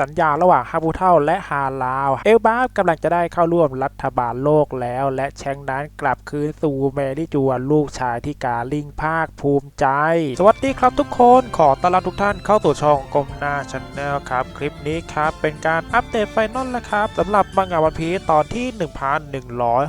สัญญาระหว่างฮาบูเทลและฮาลาว เอลบาฟกำลังจะได้เข้าร่วมรัฐบาลโลกแล้ว และแชงนั้นกลับคืนสู่แมรี่จัวลูกชายที่กาลิงภาคภูมิใจ สวัสดีครับทุกคนขอต้อนรับทุกท่านเข้าสู่ช่องกลมหน้าชแนลครับ คลิปนี้ครับ เป็นการอัปเดตไฟนอลแล้วครับสำหรับมังงะวันพีซตอนที่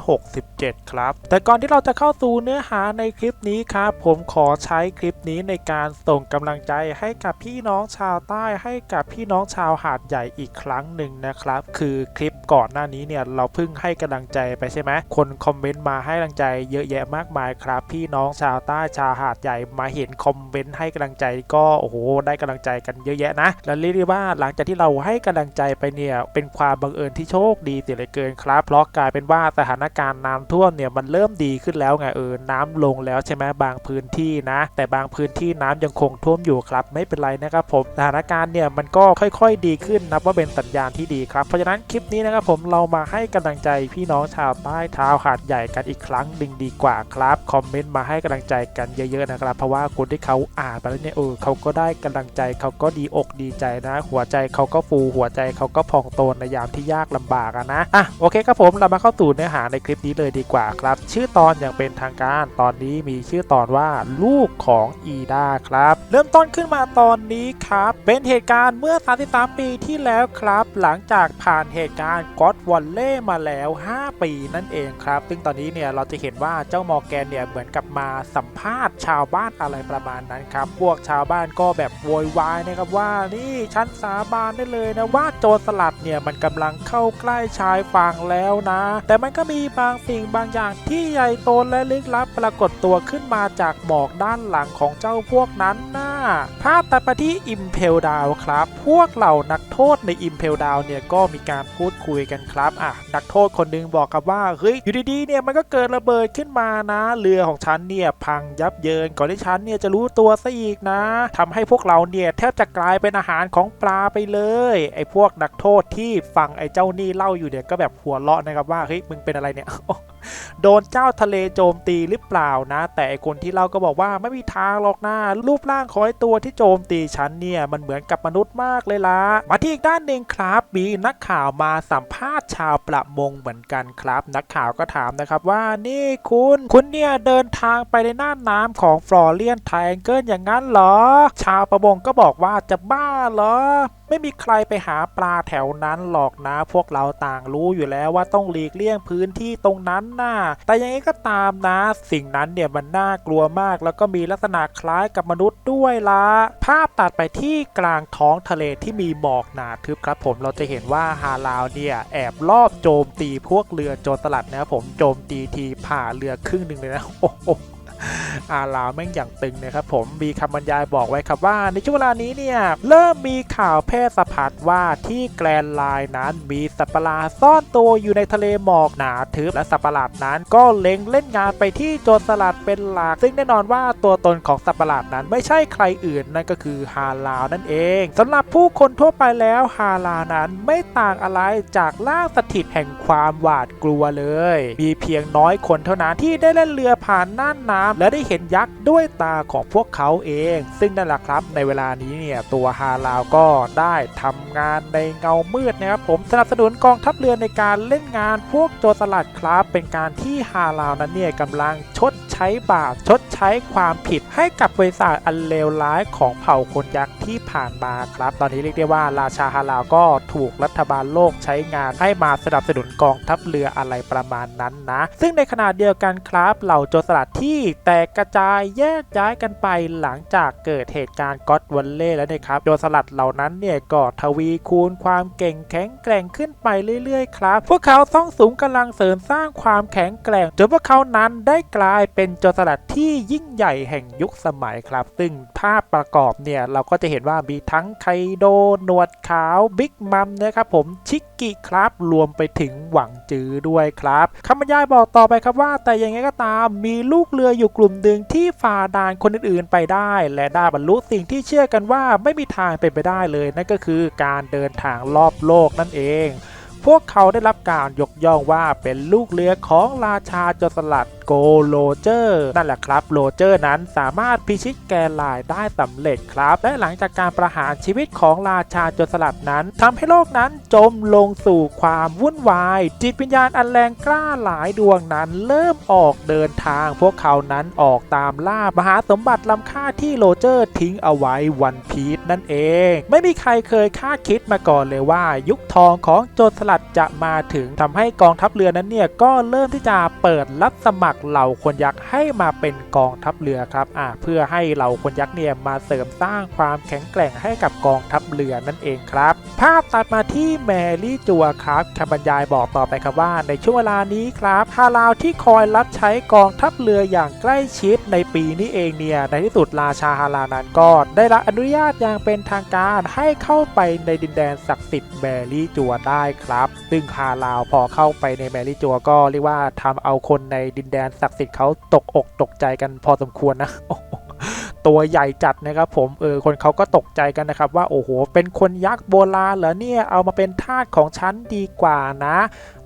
1167 ครับ แต่ก่อนที่เราจะเข้าสู่เนื้อหาในคลิปนี้ครับผมขอใช้คลิปนี้ในการส่งกำลังใจให้กับพี่น้องชาวใต้ให้กับพี่น้องชาวหาดใหญ่อีกครั้งหนึ่งนะครับ คือคลิปก่อนหน้านี้เนี่ยเราเพิ่งให้กำลังใจไปใช่ไหมคนคอมเมนต์มาให้กำลังใจเยอะแยะมากมายครับ พี่น้องชาวใต้ชาวหาดใหญ่มาเห็นคอมเมนต์ให้กำลังใจก็โอ้โหได้กำลังใจกันเยอะแยะนะ และเรียกได้ว่าหลังจากที่เราให้กำลังใจไปเนี่ยเป็นความบังเอิญที่โชคดีเสียเหลือเกินครับ เพราะกลายเป็นว่าสถานการณ์น้ำท่วมเนี่ยมันเริ่มดีขึ้นแล้วไงเออน้ำลงแล้วใช่ไหมบางพื้นที่นะ แต่บางพื้นที่น้ำยังคงท่วมอยู่ครับไม่เป็นไรนะครับผมสถานการณ์เนี่ยมันก็ค่อย ๆ ดีขึ้นขึ้นนับว่าเป็นสัญญาณที่ดีครับ เพราะฉะนั้นคลิปนี้นะครับผมเรามาให้กำลังใจพี่น้องชาวใต้เท้าวหาดใหญ่กันอีกครั้งหนึ่งดีกว่าครับคอมเมนต์มาให้กำลังใจกันเยอะๆนะครับ เพราะว่าคนที่เขาอ่านไปแล้วเนี่ยเออเขาก็ได้กำลังใจเขาก็ดีอกดีใจนะ หัวใจเขาก็ฟูหัวใจเขาก็พองโตในยามที่ยากลำบากนะอะโอเคครับผมเรามาเข้าสู่เนื้อหาในคลิปนี้เลยดีกว่าครับ ชื่อตอนอย่างเป็นทางการตอนนี้มีชื่อตอนว่าลูกของอีดาครับ เริ่มต้นขึ้นมาตอนนี้ครับเป็นเหตุการณ์เมื่อ 33 ปีที่แล้วครับ หลังจากผ่านเหตุการณ์ก็อดวอลเล่มาแล้ว 5 ปีนั่นเองครับ ซึ่งตอนนี้เนี่ยเราจะเห็นว่าเจ้ามอร์แกนเนี่ยเหมือนกับมาสัมภาษณ์ชาวบ้านอะไรประมาณนั้นครับ พวกชาวบ้านก็แบบโวยวายนะครับว่านี่ฉันสาบานได้เลยนะว่าโจรสลัดเนี่ยมันกำลังเข้าใกล้ชายฝั่งแล้วนะ แต่มันก็มีบางสิ่งบางอย่างที่ใหญ่โตและลึกลับปรากฏตัวขึ้นมาจากหมอกด้านหลังของเจ้าพวกนั้นนะภาพตัดไปที่อิมเพลดาวครับ พวกเหล่านักโทษในอิมเพลดาวเนี่ยก็มีการพูดคุยกันครับอะนักโทษคนหนึงบอกกับว่าเฮ้ยอยู่ดีๆเนี่ยมันก็เกิดระเบิดขึ้นมานะ เรือของฉันเนี่ยพังยับเยินก่อนที่ฉันเนี่ยจะรู้ตัวซะอีกนะทำให้พวกเราเนี่ยแทบจะกลายเป็นอาหารของปลาไปเลยไอ้พวกนักโทษที่ฟังไอ้เจ้านี่เล่าอยู่เนี่ยก็แบบหัวเราะนะครับว่าเฮ้ยมึงเป็นอะไรเนี่ย โดนเจ้าทะเลโจมตีหรือเปล่านะ แต่คนที่เล่าก็บอกว่าไม่มีทางหรอกนะรูปร่างของไอตัวที่โจมตีฉันเนี่ยมันเหมือนกับมนุษย์มากเลยละมาที่อีกด้านหนึ่งครับมีนักข่าวมาสัมภาษณ์ชาวประมงเหมือนกันครับ นักข่าวก็ถามนะครับว่านี่คุณคุณเนี่ยเดินทางไปในน่านน้ำของฟลอเรียนไทแองเกิลอย่างนั้นเหรอ ชาวประมงก็บอกว่าจะบ้าเหรอไม่มีใครไปหาปลาแถวนั้นหรอกนะ พวกเราต่างรู้อยู่แล้วว่าต้องหลีกเลี่ยงพื้นที่ตรงนั้นน่ะแต่ยังไงก็ตามนะ สิ่งนั้นเนี่ยมันน่ากลัวมาก แล้วก็มีลักษณะคล้ายกับมนุษย์ด้วยละภาพตัดไปที่กลางท้องทะเลที่มีหมอกหนาทึบครับผมเราจะเห็นว่าฮาลาวเนี่ยแอบลอบโจมตีพวกเรือโจรสลัดนะครับผมโจมตีทีผ่าเรือครึ่งหนึ่งเลยนะโอ้โห อาลาวแม่งอย่างตึงนะครับผมมีคำบรรยายบอกไว้ครับว่า ในช่วงเวลานี้เนี่ยเริ่มมีข่าวแพร่สะพัดว่าที่แกลนไลน์นั้นมีสัตว์ประหลาดซ่อนตัวอยู่ในทะเลหมอกหนาทึบและสัตว์ประหลาดนั้น ก็เล็งเล่นงานไปที่โจรสลัดเป็นหลัก ซึ่งแน่นอนว่าตัวตนของสัตว์ประหลาดนั้นไม่ใช่ใครอื่นนั่นก็คือฮาลาวนั่นเองสำหรับผู้คนทั่วไปแล้วฮาลานั้นไม่ต่างอะไรจากล่างสถิตแห่งความหวาดกลัวเลย มีเพียงน้อยคนเท่านั้นที่ได้เล่นเรือผ่านน่านน้ำและได้เห็นยักษ์ด้วยตาของพวกเขาเอง ซึ่งนั่นแหละครับ ในเวลานี้เนี่ยตัวฮาลาวก็ได้ทำงานในเงามืดนะครับผมสนับสนุนกองทัพเรือในการเล่นงานพวกโจรสลัดครับ เป็นการที่ฮาลาวนั้นเนี่ยกำลังชดใช้บาปชดใช้ความผิดให้กับบริษัทอันเลวร้ายของเผ่าคนยักษ์ที่ผ่านมาครับ ตอนนี้เรียกได้ว่าราชาฮาลาวก็ถูกรัฐบาลโลกใช้งานให้มาสนับสนุนกองทัพเรืออะไรประมาณนั้นนะ ซึ่งในขณะเดียวกันครับเหล่าโจรสลัดที่แตกกระจายแยกย้ายกันไปหลังจากเกิดเหตุการณ์ก็อดวันเล่แล้วนะครับโจรสลัดเหล่านั้นเนี่ยก็ทวีคูณความเก่งแข็งแกร่งขึ้นไปเรื่อยๆ ครับ พวกเขาต้องสูงกำลังเสริมสร้างความแข็งแกร่งจนพวกเขานั้นได้กลายเป็นโจรสลัดที่ยิ่งใหญ่แห่งยุคสมัยครับ ซึ่งภาพประกอบเนี่ยเราก็จะเห็นว่ามีทั้งไคโดหนวดขาวบิ๊กมัมนะครับผมชิกกิครับรวมไปถึงหวังจื้อด้วยครับคำบรรยายบอกต่อไปครับว่า แต่ยังไงก็ตามมีลูกเรืออยู่กลุ่มหนึ่งที่ฝ่าด่านคนอื่นๆไปได้ และได้บรรลุสิ่งที่เชื่อกันว่าไม่มีทางเป็นไปได้เลยนั่นก็คือการเดินทางรอบโลกนั่นเอง พวกเขาได้รับการยกย่องว่าเป็นลูกเรือของราชาโจรสลัดโกโรเจอร์ นั่นแหละครับโรเจอร์นั้นสามารถพิชิตแกนลายได้สำเร็จครับ และหลังจากการประหารชีวิตของราชาโจรสลัดนั้นทำให้โลกนั้นจมลงสู่ความวุ่นวาย จิตวิญญาณอันแรงกล้าหลายดวงนั้น เริ่มออกเดินทาง พวกเขานั้นออกตามล่ามหาสมบัติล้ำค่าที่โรเจอร์ทิ้งเอาไว้วันพี นั่นเอง ไม่มีใครเคยคาดคิดมาก่อนเลยว่า ยุคทองของโจรสลัดจะมาถึงทำให้กองทัพเรือนั้นเนี่ยก็เริ่มที่จะเปิดรับสมัครเหล่าคนยักษ์ให้มาเป็นกองทัพเรือครับอ่าเพื่อให้เหล่าคนยักษ์เนี่ยมาเสริมสร้างความแข็งแกร่งให้กับกองทัพเรือนั่นเองครับ ภาพตัดมาที่แมรี่จัวครับคำบรรยายบอกต่อไปครับว่า ในช่วงเวลานี้ครับฮาลาวที่คอยรับใช้กองทัพเรืออย่างใกล้ชิดในปีนี้เองเนี่ยในที่สุดราชาฮาลานั้นก็ได้รับอนุญาตอย่างเป็นทางการให้เข้าไปในดินแดนศักดิ์สิทธิ์แมรี่จัวได้ครับ ซึ่งฮาลาวพอเข้าไปในแมรี่จัวก็เรียกว่าทำเอาคนในดินแดนศักดิ์สิทธิ์เขาตกอกตกใจกันพอสมควรนะตัวใหญ่จัดนะครับผมเออคนเขาก็ตกใจกันนะครับว่าโอ้โหเป็นคนยักษ์โบราณเหรอเนี่ยเอามาเป็นทาสของฉันดีกว่านะ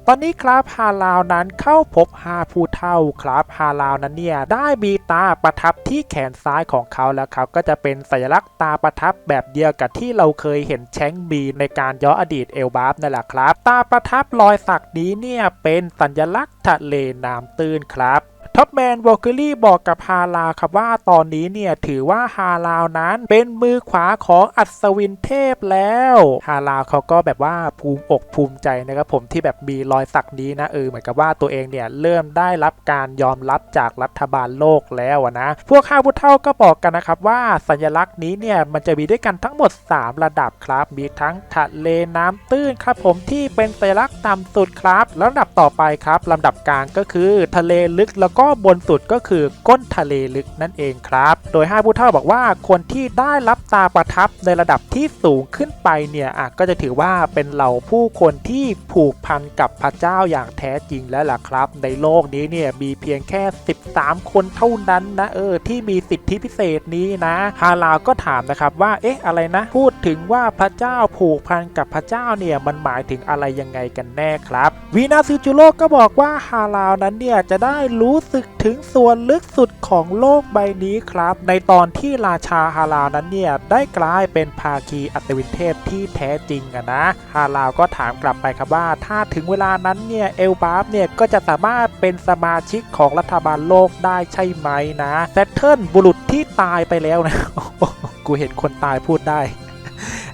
ตอนนี้ครับฮาลาวนั้นเข้าพบฮาผู้เท่าครับฮาลาวนั้นเนี่ยได้มีตาประทับที่แขนซ้ายของเขาแล้วครับก็จะเป็นสัญลักษณ์ตาประทับแบบเดียวกับที่เราเคยเห็นแชงบีในการย้อนอดีตเอลบาฟนั่นแหละครับ ตาประทับรอยสักนี้เนี่ยเป็นสัญลักษณ์ทะเลน้ำตื้นครับ ท็อปแมนวอลเกอรี่บอกกับฮาลาครับว่าตอนนี้เนี่ยถือว่าฮาลาวนั้นเป็นมือขวาของอัศวินเทพแล้วฮาลาวเขาก็แบบว่าภูมิอกภูมิใจนะครับผมที่แบบมีรอยสักนี้นะเออเหมือนกับว่าตัวเองเนี่ยเริ่มได้รับการยอมรับจากรัฐบาลโลกแล้วนะ พวกข้าพุทธเท่าก็บอกกันนะครับว่าสัญลักษณ์นี้เนี่ยมันจะมีด้วยกันทั้งหมด 3 ระดับครับ มีทั้งทะเลน้ำตื้นครับผมที่เป็นสัญลักษณ์ต่ำสุดครับแล้วลำดับต่อไปครับลำดับกลางก็คือทะเลลึกแล้วก็็บนสุดก็คือก้นทะเลลึกนั่นเองครับ โดยห้าผู้เท่าบอกว่าคนที่ได้รับตาประทับในระดับที่สูงขึ้นไปเนี่ยอะก็จะถือว่าเป็นเหล่าผู้คนที่ผูกพันกับพระเจ้าอย่างแท้จริงแล้วล่ะครับ ในโลกนี้เนี่ยมีเพียงแค่ 13 คนเท่านั้นนะเออที่มีสิทธิพิเศษนี้นะฮาลาวก็ถามนะครับว่าเอ๊ะอะไรนะพูดถึงว่าพระเจ้าผูกพันกับพระเจ้าเนี่ยมันหมายถึงอะไรยังไงกันแน่ครับวีนาซิจูโรก็บอกว่าฮาลาวนั้นเนี่ยจะได้รู้สึกถึงส่วนลึกสุดของโลกใบนี้ครับ ในตอนที่ราชาฮาลาวนั้นเนี่ย ได้กลายเป็นภาคีอัศวินเทพที่แท้จริงอะนะฮาลาวก็ถามกลับไปครับว่า ถ้าถึงเวลานั้นเนี่ย เอลบาฟเนี่ย ก็จะสามารถเป็นสมาชิกของรัฐบาลโลกได้ใช่ไหมนะแซตเทิลบุรุษที่ตายไปแล้วนะกูเห็นคนตายพูดได้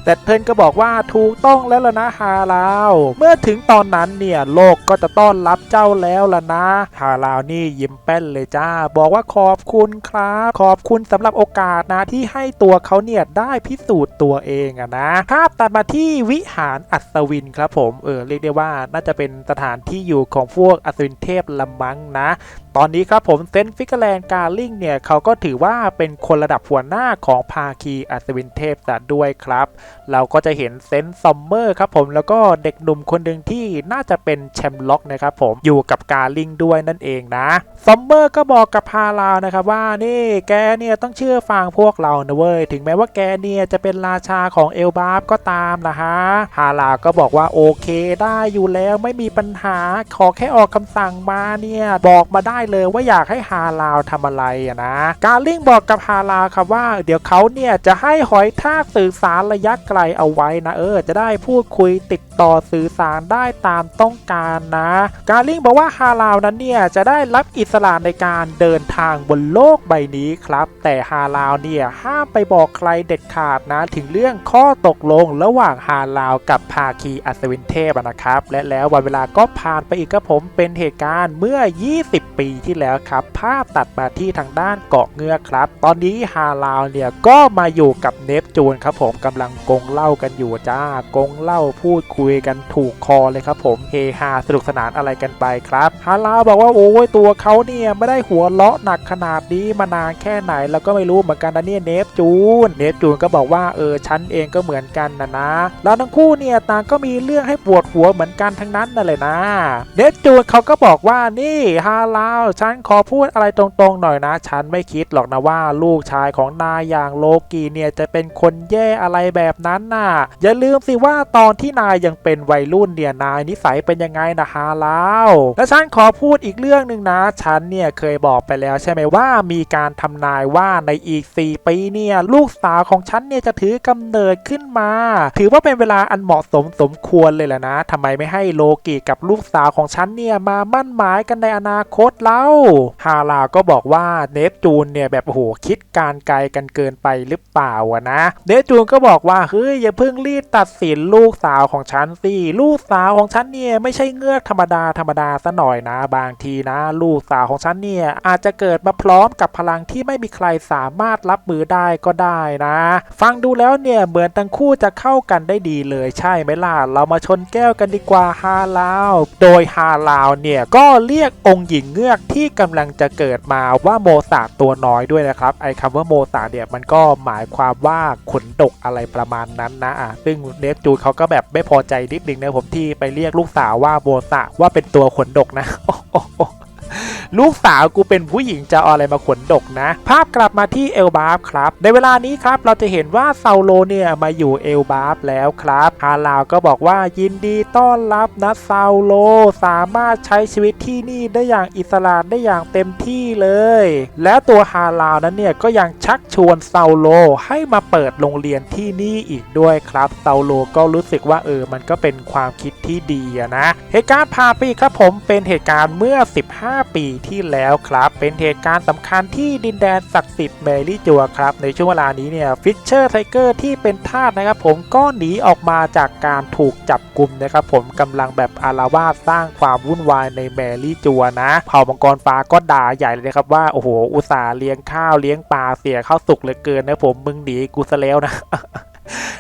แต่เทินก็บอกว่าถูกต้องแล้วล่ะนะฮาลาว เมื่อถึงตอนนั้นเนี่ยโลกก็จะต้อนรับเจ้าแล้วล่ะนะฮาลาวนี่ยิ้มแป้นเลยจ้า บอกว่าขอบคุณครับ ขอบคุณสำหรับโอกาสนะที่ให้ตัวเขาเนี่ยได้พิสูจน์ตัวเองอะนะภาพตัดมาที่วิหารอัศวินครับผมเออเรียกได้ว่าน่าจะเป็นสถานที่อยู่ของพวกอัศวินเทพละมังนะ ตอนนี้ครับผมเซนฟิกเกอร์แลนด์การลิงเนี่ยเขาก็ถือว่าเป็นคนระดับหัวหน้าของภาคีอัศวินเทพซะด้วยครับ เราก็จะเห็นเซนซอมเมอร์ครับผมแล้วก็เด็กหนุ่มคนหนึ่งที่น่าจะเป็นแชมป์ล็อกนะครับผมอยู่กับการลิงด้วยนั่นเองนะซอมเมอร์ก็บอกกับพาลาวนะครับว่านี่แกเนี่ยต้องเชื่อฟังพวกเรานะเว้ยถึงแม้ว่าแกเนี่ยจะเป็นราชาของเอลบาฟก็ตามนะฮะฮาลาก็บอกว่าโอเคได้อยู่แล้วไม่มีปัญหาขอแค่ออกคำสั่งมาเนี่ยบอกมาได้เลยว่าอยากให้ฮาลาวทำอะไรอะนะ การลิงบอกกับฮาลาวครับว่า เดี๋ยวเขาเนี่ยจะให้หอยทากสื่อสารระยะไกลเอาไว้นะเออ จะได้พูดคุยติดต่อสื่อสารได้ตามต้องการนะ การลิงบอกว่าฮาลาวนั้นเนี่ยจะได้รับอิสระในการเดินทางบนโลกใบนี้ครับ แต่ฮาลาวเนี่ยห้ามไปบอกใครเด็ดขาดนะ ถึงเรื่องข้อตกลงระหว่างฮาลาวกับภาคีอัศวินเทพนะครับ และแล้ววันเวลาก็ผ่านไปอีกครับผมเป็นเหตุการณ์เมื่อ 20 ปีที่แล้วครับ ภาพตัดมาที่ทางด้านเกาะเงือกครับ ตอนนี้ฮาลาวเนี่ยก็มาอยู่กับเนปจูนครับผมกำลังกงเล่ากันอยู่จ้ากงเล่าพูดคุยกันถูกคอเลยครับผมเฮฮาสนุกสนานอะไรกันไปครับฮาลาวบอกว่าโอ้ยตัวเขาเนี่ยไม่ได้หัวเลาะหนักขนาดนี้มานานแค่ไหนแล้วก็ไม่รู้เหมือนกันนะเนี่ยเนปจูนเนปจูนก็บอกว่าเออฉันเองก็เหมือนกันนะนะ แล้วทั้งคู่เนี่ยต่างก็มีเรื่องให้ปวดหัวเหมือนกันทั้งนั้นนั่นเลยนะ เนปจูนเขาก็บอกว่านี่ฮาลาวาฉันขอพูดอะไรตรงๆหน่อยนะ ฉันไม่คิดหรอกนะว่าลูกชายของนายอย่างโลกีเนี่ยจะเป็นคนแย่อะไรแบบนั้นน่ะ อย่าลืมสิว่าตอนที่นายยังเป็นวัยรุ่นเนี่ยนายนิสัยเป็นยังไงนะฮาลาวและฉันขอพูดอีกเรื่องหนึ่งนะ ฉันเนี่ยเคยบอกไปแล้วใช่ไหมว่ามีการทำนายว่าในอีก 4 ปีเนี่ยลูกสาวของฉันเนี่ยจะถือกำเนิดขึ้นมา ถือว่าเป็นเวลาอันเหมาะสมสมควรเลยแหละนะทำไมไม่ให้โลกิกับลูกสาวของฉันเนี่ยมามั่นหมายกันในอนาคตเล่า ฮาลาก็บอกว่าเนปจูนเนี่ยแบบโอ้โหคิดการไกลกันเกินไปหรือเปล่าอะนะ เนปจูนก็บอกว่าเฮ้ยอย่าเพิ่งรีบตัดสินลูกสาวของฉันสิลูกสาวของฉันเนี่ยไม่ใช่เงือกธรรมดาธรรมดาซะหน่อยนะ บางทีนะ ลูกสาวของฉันเนี่ยอาจจะเกิดมาพร้อมกับพลังที่ไม่มีใครสามารถรับมือได้ก็ได้นะ ฟังดูแล้วเนี่ยเหมือนทั้งคู่จะเข้ากันได้ดีเลยใช่ไหมล่ะเรามาชนแก้วกันดีกว่าฮาลาว โดยฮาลาวเนี่ยก็เรียกองค์หญิงเงือกที่กำลังจะเกิดมาว่าโมสาตัวน้อยด้วยนะครับไอ้คำว่าโมสาเนี่ยมันก็หมายความว่าขนดกอะไรประมาณนั้นนะอะซึ่งเนฟจูนเขาก็แบบไม่พอใจนิดนึงนะผมที่ไปเรียกลูกสาวว่าโมสาว่าเป็นตัวขนดกนะ ลูกสาวกูเป็นผู้หญิงจะเอาอะไรมาขนดกนะ ภาพกลับมาที่เอลบาฟครับ ในเวลานี้ครับเราจะเห็นว่าเซาโลเนี่ยมาอยู่เอลบาฟแล้วครับฮาลาวก็บอกว่ายินดีต้อนรับนะเซาโลสามารถใช้ชีวิตที่นี่ได้อย่างอิสระได้อย่างเต็มที่เลย แล้วตัวฮาลาวนั้นเนี่ยก็ยังชักชวนเซาโลให้มาเปิดโรงเรียนที่นี่อีกด้วยครับเซาโลก็รู้สึกว่าเออมันก็เป็นความคิดที่ดีนะเหตุการณ์พาไปอีกครับผมเป็นเหตุการณ์เมื่อ 15 5 ปีที่แล้วครับ เป็นเหตุการณ์สำคัญที่ดินแดนศักดิ์สิทธิ์เมลี่จัวครับ ในช่วงเวลานี้เนี่ยฟิชเชอร์ไทเกอร์ที่เป็นทาสนะครับผมก็หนีออกมาจากการถูกจับกลุ่มนะครับผมกำลังแบบอารวาสสร้างความวุ่นวายในเมลี่จัวนะ เผ่ามังกรฟ้าก็ด่าใหญ่เลยนะครับว่า โอ้โห อุตส่าห์เลี้ยงข้าวเลี้ยงปลาเสียข้าวสุกเหลือเกินนะผมมึงหนีกูซะแล้วนะ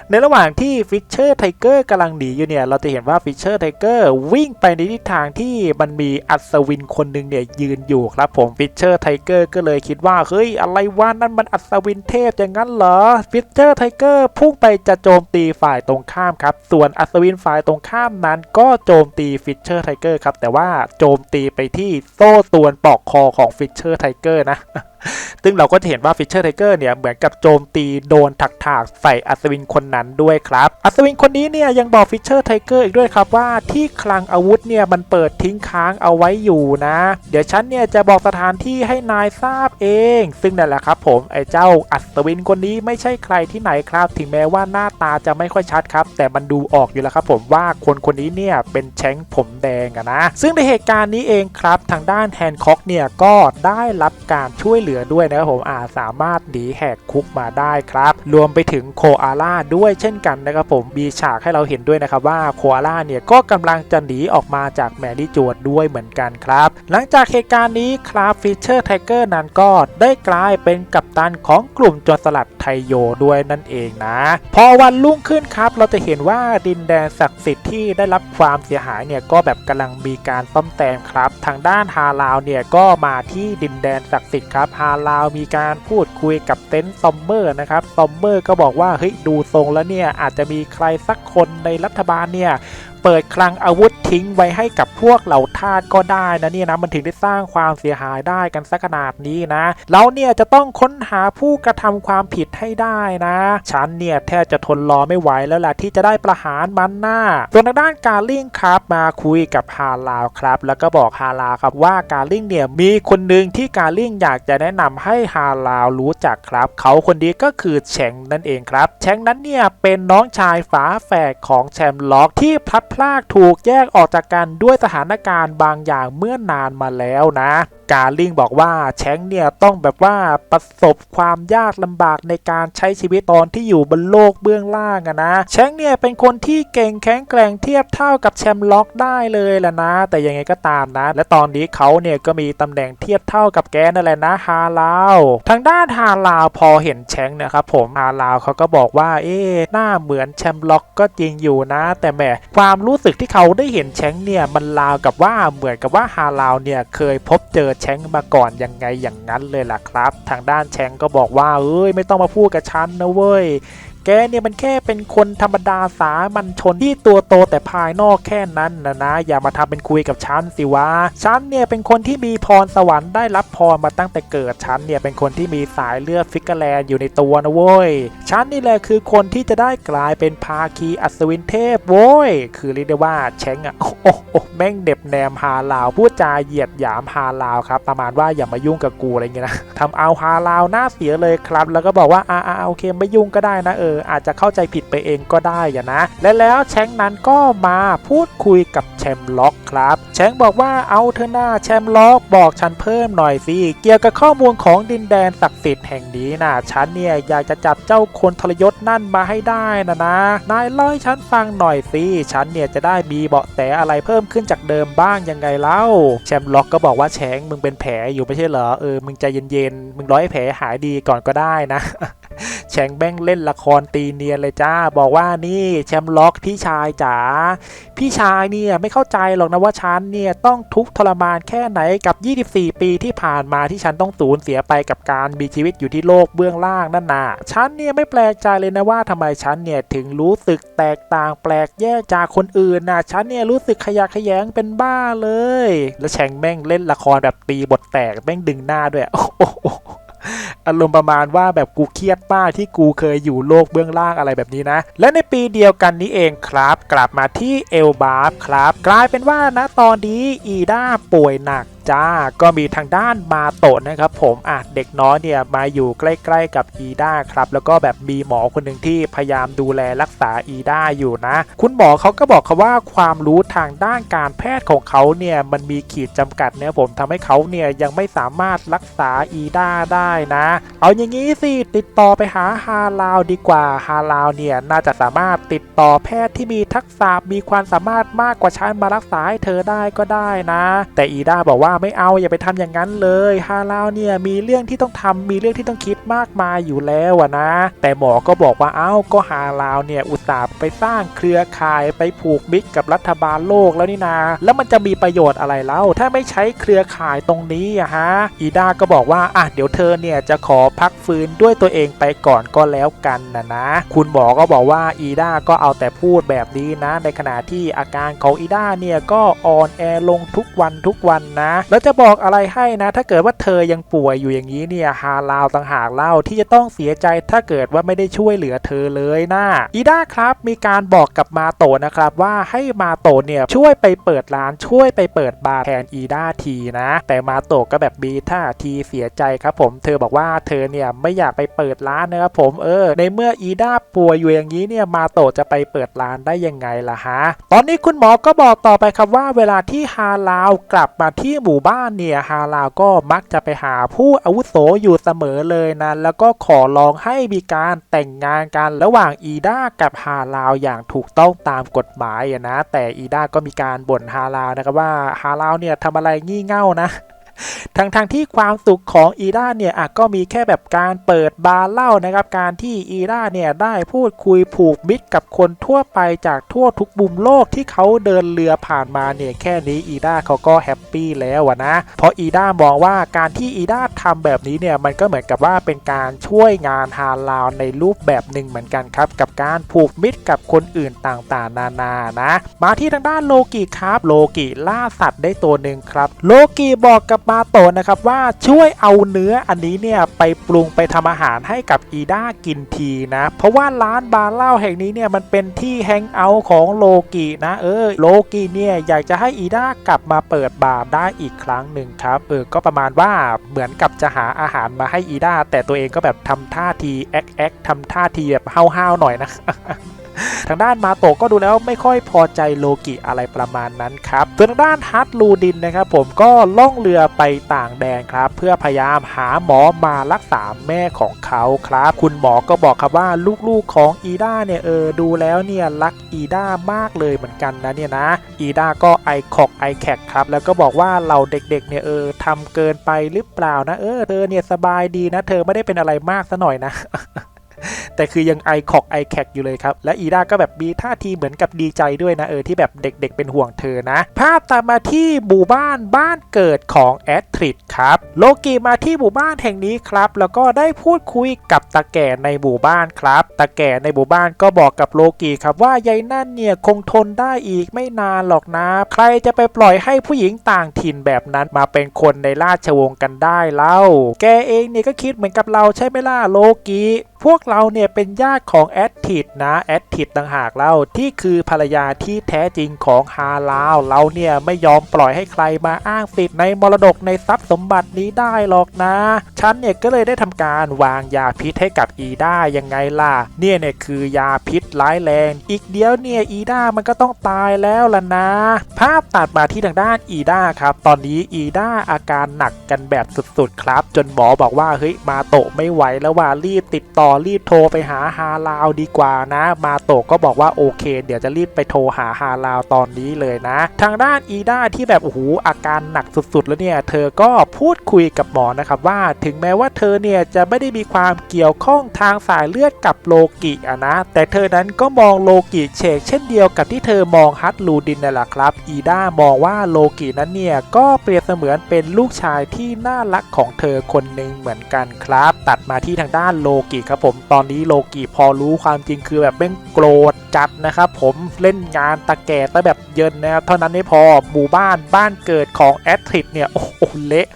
ในระหว่างที่ฟิชเชอร์ไทเกอร์กำลังหนีอยู่เนี่ย เราจะเห็นว่าฟิชเชอร์ไทเกอร์วิ่งไปในทิศทางที่มันมีอัศวินคนหนึ่งเนี่ยยืนอยู่ครับผมฟิชเชอร์ไทเกอร์ก็เลยคิดว่า เฮ้ย อะไรวะนั่นมันอัศวินเทพอย่างนั้นเหรอฟิชเชอร์ไทเกอร์พุ่งไปจะโจมตีฝ่ายตรงข้ามครับ ส่วนอัศวินฝ่ายตรงข้ามนั้น ก็โจมตีฟิชเชอร์ไทเกอร์ครับแต่ว่าโจมตีไปที่โซ่ตวนปอกคอของฟิชเชอร์ไทเกอร์นะ ซึ่งเราก็จะเห็นว่าฟิชเชอร์ไทเกอร์เนี่ยเหมือนกับโจมตีโดนถักถากใส่อัศวินคนนั้นด้วยครับ อัศวินคนนี้เนี่ยยังบอกฟิชเชอร์ไทเกอร์อีกด้วยครับว่าที่คลังอาวุธเนี่ยมันเปิดทิ้งค้างเอาไว้อยู่นะ เดี๋ยวฉันเนี่ยจะบอกสถานที่ให้นายทราบเอง ซึ่งนั่นแหละครับผมไอ้เจ้าอัศวินคนนี้ไม่ใช่ใครที่ไหนครับ ถึงแม้ว่าหน้าตาจะไม่ค่อยชัดครับ แต่มันดูออกอยู่แล้วครับผมว่าคนคนนี้เนี่ยเป็นแช้งผมแดงอะนะ ซึ่งในเหตุการณ์นี้เองครับ ทางด้านแฮนค็อกเนี่ยก็ได้รับการช่วยเหลือด้วยนะครับผมอาจสามารถหนีแหกคุกมาได้ครับ รวมไปถึงโคอาล่าด้วยเช่นกันนะครับผมมีฉากให้เราเห็นด้วยนะครับว่าโคอาล่าเนี่ยก็กำลังจะหนีออกมาจากแมรี่จวดด้วยเหมือนกันครับ หลังจากเหตุการณ์นี้ครับฟิชเชอร์ไทเกอร์นั้นก็ได้กลายเป็นกัปตันของกลุ่มโจรสลัด ไทโยด้วยนั่นเองนะ พอวันรุ่งขึ้นครับ เราจะเห็นว่าดินแดนศักดิ์สิทธิ์ที่ได้รับความเสียหายเนี่ยก็แบบกำลังมีการซ่อมแซมครับ ทางด้านฮาลาวเนี่ยก็มาที่ดินแดนศักดิ์สิทธิ์ครับฮาลาวมีการพูดคุยกับเต็นท์ซอมเมอร์นะครับซอมเมอร์ก็บอกว่าเฮ้ยดูทรงแล้วเนี่ยอาจจะมีใครสักคนในรัฐบาลเนี่ย เปิดคลังอาวุธทิ้งไว้ให้กับพวกเหล่าทาสก็ได้นะเนี่ยนะมันถึงได้สร้างความเสียหายได้กันสักขนาดนี้นะเราเนี่ยจะต้องค้นหาผู้กระทำความผิดให้ได้นะ ฉันเนี่ยแทบจะทนรอไม่ไหวแล้วแหละที่จะได้ประหารมันหน้าส่วนทางด้านการลิงครับมาคุยกับฮาลาวครับ แล้วก็บอกฮาลาวครับว่าการลิงเนี่ยมีคนหนึ่งที่การลิงอยากจะแนะนำให้ฮาลาวรู้จักครับ เขาคนนี้ก็คือแชงนั่นเองครับแชงนั้นเนี่ยเป็นน้องชายฝาแฝดของแชมล็อกที่พลัดพรากถูกแยกออกจากกันด้วยสถานการณ์บางอย่างเมื่อนานมาแล้วนะ การลิงบอกว่าแชงเนี่ยต้องแบบว่าประสบความยากลำบากในการใช้ชีวิตตอนที่อยู่บนโลกเบื้องล่างอะนะ แชงเนี่ยเป็นคนที่เก่งแข็งแกร่งเทียบเท่ากับแชมล็อกได้เลยแหละนะ แต่ยังไงก็ตามนะ และตอนนี้เขาเนี่ยก็มีตำแหน่งเทียบเท่ากับแกนั่นแหละนะฮาลาวทางด้านฮาลาวพอเห็นแชงนะครับผมฮาลาวเขาก็บอกว่าเอ๊หน้าเหมือนแชมล็อกก็จริงอยู่นะ แต่แหมความความรู้สึกที่เขาได้เห็นแชงเนี่ยมันราวกับว่าเหมือนกับว่าฮาลาวเนี่ยเคยพบเจอแชงมาก่อนยังไงอย่างนั้นเลยล่ะครับ ทางด้านแชงก็บอกว่าเอ้ยไม่ต้องมาพูดกับฉันนะเว้ย แกเนี่ยมันแค่เป็นคนธรรมดาสามัญชนที่ตัวโตแต่ภายนอกแค่นั้นนะนะ อย่ามาทำเป็นคุยกับฉันสิวะฉันเนี่ยเป็นคนที่มีพรสวรรค์ได้รับพรมาตั้งแต่เกิดฉันเนี่ยเป็นคนที่มีสายเลือดฟิกเกอร์แลนด์อยู่ในตัวนะเว้ยฉันนี่แหละคือคนที่จะได้กลายเป็นภาคีอัศวินเทพโว้ยคือเรียกได้ว่าแชงอะโอ้โหโอ้โหแม่งเด็บแนมฮาลาวพูดจาเหยียดหยามฮาลาวครับประมาณว่าอย่ามายุ่งกับกูอะไรเงี้ยนะทำเอาฮาลาวหน้าเสียเลยครับ แล้วก็บอกว่าอ่าอ่าโอเคไม่ยุ่งก็ได้นะเอออาจจะเข้าใจผิดไปเองก็ได้อย่านะ และแล้วแชงนั้นก็มาพูดคุยกับแชมล็อกครับ แชงบอกว่าเอาเธอหน้าแชมล็อกบอกฉันเพิ่มหน่อยสิเกี่ยวกับข้อมูลของดินแดนศักดิ์สิทธิ์แห่งนี้นะฉันเนี่ยอยากจะจับเจ้าคนทรยศนั่นมาให้ได้นะนะนายเล่าให้ฉันฟังหน่อยสิฉันเนี่ยจะได้มีเบาะแสอะไรเพิ่มขึ้นจากเดิมบ้างยังไงเล่าแชมล็อกก็บอกว่าแชงมึงเป็นแผลอยู่ไม่ใช่เหรอเออมึงใจเย็นๆมึงร้อยแผลหายดีก่อนก็ได้นะ แชงแบ้งเล่นละครตีเนียนเลยจ้า บอกว่านี่แชมล็อกพี่ชายจ๋าพี่ชายเนี่ยไม่เข้าใจหรอกนะว่าฉันเนี่ยต้องทุกข์ทรมานแค่ไหนกับ 24 ปีที่ผ่านมาที่ฉันต้องสูญเสียไปกับการมีชีวิตอยู่ที่โลกเบื้องล่างนั่นน่ะฉันเนี่ยไม่แปลกใจเลยนะว่าทำไมฉันเนี่ยถึงรู้สึกแตกต่างแปลกแยกจากคนอื่นน่ะฉันเนี่ยรู้สึกขยะแขยงเป็นบ้าเลย แล้วแชงแม่งเล่นละครแบบตีบทแตกแม่งดึงหน้าด้วยโอ้โห อารมณ์ประมาณว่าแบบกูเครียดมาที่กูเคยอยู่โลกเบื้องล่างอะไรแบบนี้นะ และในปีเดียวกันนี้เองครับ กลับมาที่เอลบาร์ฟครับ กลายเป็นว่านะตอนนี้อีด้าป่วยหนัก จ้า ก็มีทางด้านมาโตะนะครับผมอะเด็กน้อยเนี่ยมาอยู่ใกล้ๆกับอีด้าครับแล้วก็แบบมีหมอคนหนึ่งที่พยายามดูแลรักษาอีด้าอยู่นะ คุณหมอเขาก็บอกเขาว่าความรู้ทางด้านการแพทย์ของเขาเนี่ยมันมีขีดจำกัดเนี่ยผมทำให้เขาเนี่ยยังไม่สามารถรักษาอีด้าได้นะ เอาอย่างนี้สิติดต่อไปหาฮาลาวดีกว่าฮาลาวเนี่ยน่าจะสามารถติดต่อแพทย์ที่มีทักษะมีความสามารถมากกว่าฉันมารักษาให้เธอได้ก็ได้นะ แต่อีด้าบอกว่าไม่เอาอย่าไปทำอย่างนั้นเลยฮาลาวเนี่ยมีเรื่องที่ต้องทำมีเรื่องที่ต้องคิดมากมายอยู่แล้วอะนะ แต่หมอก็บอกว่าเอ้าก็ฮาลาวเนี่ยอุตส่าห์ไปสร้างเครือข่ายไปผูกมิตรกับรัฐบาลโลกแล้วนี่นา แล้วมันจะมีประโยชน์อะไรเล่าถ้าไม่ใช้เครือข่ายตรงนี้อะฮะอีด้าก็บอกว่าอะเดี๋ยวเธอเนี่ยจะขอพักฟื้นด้วยตัวเองไปก่อนก็แล้วกันนะนะ คุณหมอก็บอกว่าอีด้าก็เอาแต่พูดแบบนี้นะ ในขณะที่อาการของอีด้าเนี่ยก็อ่อนแอลงทุกวันทุกวันนะแล้วจะบอกอะไรให้นะ ถ้าเกิดว่าเธอยังป่วยอยู่อย่างนี้เนี่ยฮาลาวต่างหากเล่าที่จะต้องเสียใจถ้าเกิดว่าไม่ได้ช่วยเหลือเธอเลยนะอีด้าครับมีการบอกกับมาโตนะครับว่าให้มาโตเนี่ยช่วยไปเปิดร้านช่วยไปเปิดบาร์แทนอีด้าทีนะ แต่มาโตก็แบบมีท่าทีเสียใจครับผม เธอบอกว่าเธอเนี่ยไม่อยากไปเปิดร้านนะครับผมเออ ในเมื่ออีด้าป่วยอยู่อย่างนี้เนี่ยมาโตจะไปเปิดร้านได้ยังไงล่ะฮะ ตอนนี้คุณหมอก็บอกต่อไปครับว่าเวลาที่ฮาลาวกลับมาที่หมู่บ้านเนี่ยฮาลาวก็มักจะไปหาผู้อาวุโสอยู่เสมอเลยนะแล้วก็ขอร้องให้มีการแต่งงานกันระหว่างอีด้ากับฮาลาวอย่างถูกต้องตามกฎหมายนะแต่อีด้าก็มีการบ่นฮาลาวนะครับว่าฮาลาวเนี่ยทำอะไรงี่เง่านะ ทั้งทงๆที่ความสุขของอีด้าเนี่ยอะก็มีแค่แบบการเปิดบาร์เหล้านะครับ การที่อีด้าเนี่ยได้พูดคุยผูกมิตรกับคนทั่วไปจากทั่วทุกมุมโลกที่เขาเดินเรือผ่านมาเนี่ยแค่นี้อีด้าเขาก็แฮปปี้แล้วอะนะ เพราะอีด้ามองว่าการที่อีด้าทำแบบนี้เนี่ยมันก็เหมือนกับว่าเป็นการช่วยงานฮาลาวในรูปแบบหนึ่งเหมือนกันครับ กับการผูกมิตรกับคนอื่นต่างๆ นานานะ มาที่ทางด้านโลกิครับโลกิล่าสัตว์ได้ตัวหนึ่งครับ โลกิบอกกับมาโตะนะครับว่าช่วยเอาเนื้ออันนี้เนี่ยไปปรุงไปทำอาหารให้กับอีด้ากินทีนะ เพราะว่าร้านบาร์เล้าแห่งนี้เนี่ยมันเป็นที่แฮงเอาท์ของโลกินะเออโลกิเนี่ยอยากจะให้อีด้ากลับมาเปิดบาร์ได้อีกครั้งหนึ่งครับเออก็ประมาณว่าเหมือนกับจะหาอาหารมาให้อีด้าแต่ตัวเองก็แบบทำท่าทีแอ๊กแอ๊กทำท่าทีแบบห้าวๆหน่อยนะ ทางด้านมาโตก็ดูแล้วไม่ค่อยพอใจโลกิอะไรประมาณนั้นครับส่วนทางด้านฮัตลูดินนะครับผมก็ล่องเรือไปต่างแดนครับ เพื่อพยายามหาหมอมารักษาแม่ของเขาครับ คุณหมอก็บอกครับว่าลูกๆของอีด้าเนี่ยเออดูแล้วเนี่ยรักอีด้ามากเลยเหมือนกันนะเนี่ยนะ อีด้าก็ไอคอกไอแขกครับ แล้วก็บอกว่าเราเด็กๆเนี่ยเออทำเกินไปหรือเปล่านะเออเธอเนี่ยสบายดีนะ เธอไม่ได้เป็นอะไรมากซะหน่อยนะ แต่คือยังไอคอกไอแคกอยู่เลยครับ และอีด้าก็แบบมีท่าทีเหมือนกับดีใจด้วยนะเออที่แบบเด็กๆเป็นห่วงเธอนะ ภาพตามมาที่หมู่บ้านบ้านเกิดของแอดทริดครับโลกีมาที่หมู่บ้านแห่งนี้ครับ แล้วก็ได้พูดคุยกับตาแก่ในหมู่บ้านครับตาแก่ในหมู่บ้านก็บอกกับโลกีครับว่ายายนั่นเนี่ยคงทนได้อีกไม่นานหรอกนะ ใครจะไปปล่อยให้ผู้หญิงต่างถิ่นแบบนั้นมาเป็นคนในราชวงศ์กันได้เล่า แกเองเนี่ยก็คิดเหมือนกับเราใช่ไหมล่ะโลกีพวกเราเนี่ยเป็นญาติของแอดทิดนะแอดทิดต่างหากเล่าที่คือภรรยาที่แท้จริงของฮาลาวเราเนี่ยไม่ยอมปล่อยให้ใครมาอ้างสิทธิ์ในมรดกในทรัพย์สมบัตินี้ได้หรอกนะฉันเนี่ยก็เลยได้ทำการวางยาพิษให้กับอีด้ายังไงล่ะ เนี่ยเนี่ยคือยาพิษร้ายแรง อีกเดียวเนี่ยอีด้ามันก็ต้องตายแล้วล่ะนะ ภาพตัดมาที่ทางด้านอีด้าครับ ตอนนี้อีด้าอาการหนักกันแบบสุดๆครับ จนหมอบอกว่าเฮ้ยมาโตไม่ไหวแล้วว่ารีบติดต่อรีบโทรไปหาฮาลาวดีกว่านะ มาโตก็บอกว่าโอเค เดี๋ยวจะรีบไปโทรหาฮาลาวตอนนี้เลยนะ ทางด้านอีด้าที่แบบโอ้โหอาการหนักสุดๆ แล้วเนี่ย เธอก็พูดคุยกับหมอนะครับว่าถึงแม้ว่าเธอเนี่ยจะไม่ได้มีความเกี่ยวข้องทางสายเลือดกับโลกิอะนะ แต่เธอนั้นก็มองโลกิเชกเช่นเดียวกับที่เธอมองฮัตลูดินนั่นแหละครับ อีด้ามองว่าโลกินั้นเนี่ยก็เปรียบเสมือนเป็นลูกชายที่น่ารักของเธอคนหนึ่งเหมือนกันครับ ตัดมาที่ทางด้านโลกิครับผมตอนนี้โลกิพอรู้ความจริงคือแบบเป็นโกรธจัดนะครับผมเล่นงานตะแก่ตะแบบเยินนะครับเท่านั้นไม่พอหมู่บ้านบ้านเกิดของแอตริดเนี่ย โอ้โหเละ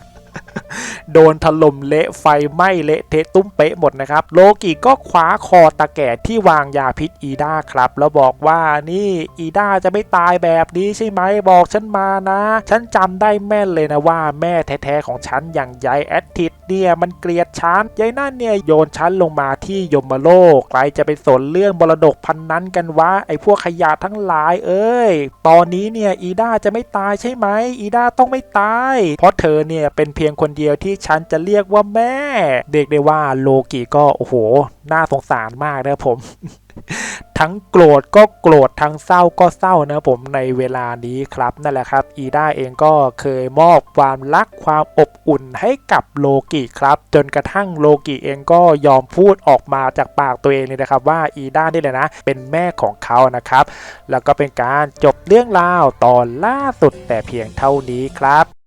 โดนถล่มเละไฟไหม้เละเทะตุ้มเป๊ะหมดนะครับ โลกิก็คว้าคอตาแก่ที่วางยาพิษอีด้าครับ แล้วบอกว่านี่อีด้าจะไม่ตายแบบนี้ใช่ไหมบอกฉันมานะ ฉันจำได้แม่นเลยนะว่าแม่แท้ๆของฉันอย่างยายแอดทิด เนี่ยมันเกลียดฉันยายนั่นเนี่ยโยนฉันลงมาที่ยมโลกใครจะไปสนเรื่องมรดกพันนั้นกันวะไอ้พวกขยะทั้งหลาย เอ้ย ตอนนี้เนี่ยอีด้าจะไม่ตายใช่ไหมอีด้าต้องไม่ตาย เพราะเธอเนี่ยเป็นเพียงคนเดียวที่ฉันจะเรียกว่าแม่ เด็กได้ว่าโลกิก็โอ้โหน่าสงสารมากนะผมทั้งโกรธก็โกรธทั้งเศร้าก็เศร้านะผมในเวลานี้ครับนั่นแหละครับอีด้าเองก็เคยมอบความรักความอบอุ่นให้กับโลกิครับ จนกระทั่งโลกิเองก็ยอมพูดออกมาจากปากตัวเองเลยนะครับ ว่าอีด้านี่แหละนะ เป็นแม่ของเขานะครับ แล้วก็เป็นการจบเรื่องราวตอนล่าสุดแต่เพียงเท่านี้ครับ